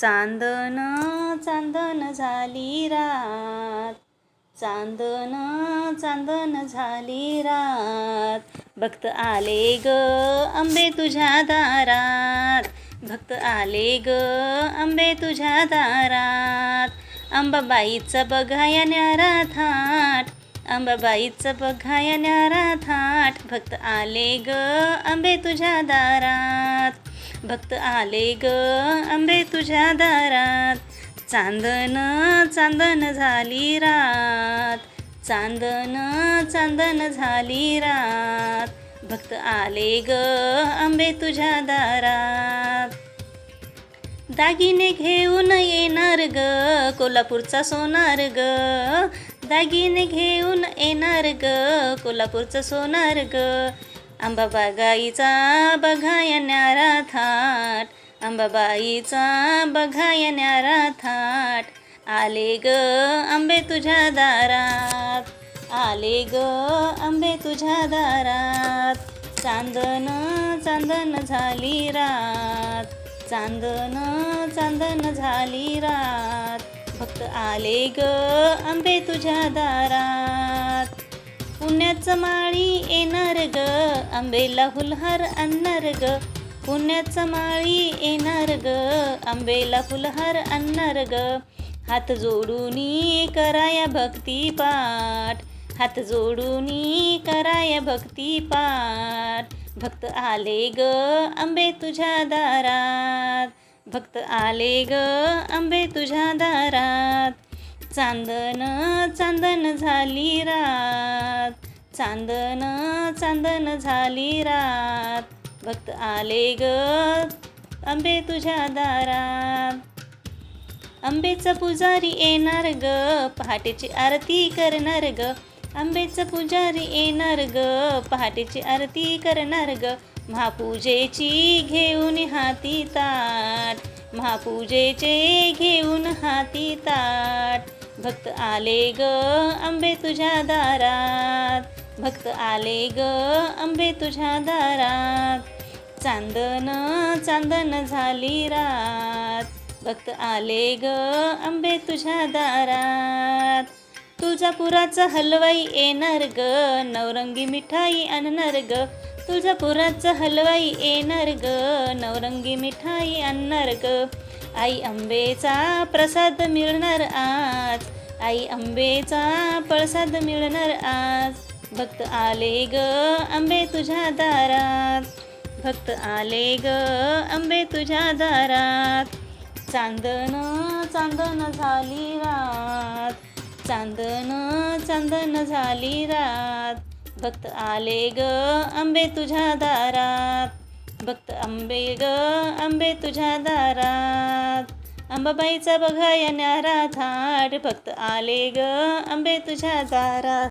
चांदन चांदन झाली रात. चांदन चांदन झाली रात. भक्त आले ग आंबे तुझ्या दारात. भक्त आले ग आंबे तुझ्या दारात. अंबाबाईचं बघाया न्यारा थाट. अंबाबाईचं बघाया न्यारा थाट. भक्त आले ग आंबे तुझ्या दारात. भक्त आले ग आंबे तुझ्या दारात. चांदन चांदन झाली रात. चांदन चांदन झाली रात. भक्त आले ग आंबे तुझ्या दारात. दागिने घेऊन येणार ग कोल्हापूरचा सोनार ग. दागिने घेऊन येणार ग कोल्हापूरचा सोनार ग. अंबाबागाईचा बघा न्यारा थाट. अंबाबाईचा बघा न्यारा थाट. आले ग आंबे तुझ्या दारात. आले ग आंबे तुझ्या दारात. चांदन चांदन झाली रात. चांदन चांदन झाली रात. भक्त आले ग आंबे तुझ्या दारात. पुण्याचं माळी येणार ग. आंबेला फुलहार आणणार ग. पुण्याचं माळी येणार ग. आंबेला फुलहार आणणार ग. हात जोडूनी कराया भक्ती पाठ. हात जोडूनी कराया भक्ती पाठ. भक्त आले ग आंबे तुझ्या दारात. भक्त आले ग आंबे तुझ्या दारात. चांदन चांदन झाली रात. चांदन चांदन झाली रात. भक्त आले ग आंबे तुझ्या दारात. आंबेचा पुजारी येणार ग पहाटेची आरती करणार ग. आंबेचा पुजारी येणार ग पहाटेची आरती करणार ग. महापूजेची घेऊन हाती ताट. महापूजेचे घेऊन हाती ताट. भक्त आले ग आंबे तुझ्या दारात. भक्त आले ग आंबे तुझ्या दारात. चांदन चांदन झाली रात. भक्त आले ग आंबे तुझ्या दारात. तुळजापुराचा हलवाई येणार ग नवरंगी मिठाई आणणार ग. तुळजापुराचा हलवाई येणार ग नवरंगी मिठाई आणणार ग. आई आंबेचा प्रसाद मिळणार आज. आई आंबेचा प्रसाद मिळणार आज. भक्त आले ग आंबे तुझ्या दारात. भक्त आले ग आंबे तुझ्या दारात. चांदन चांदन झाली रात. चांदन चांदन झाली रात. भक्त आले ग आंबे तुझ्या दारात. भक्त आंबे ग आंबे तुझ्या दारात. अंबाबाईचा बघा न्यारा थाट. भक्त आले ग आंबे तुझ्या दारात.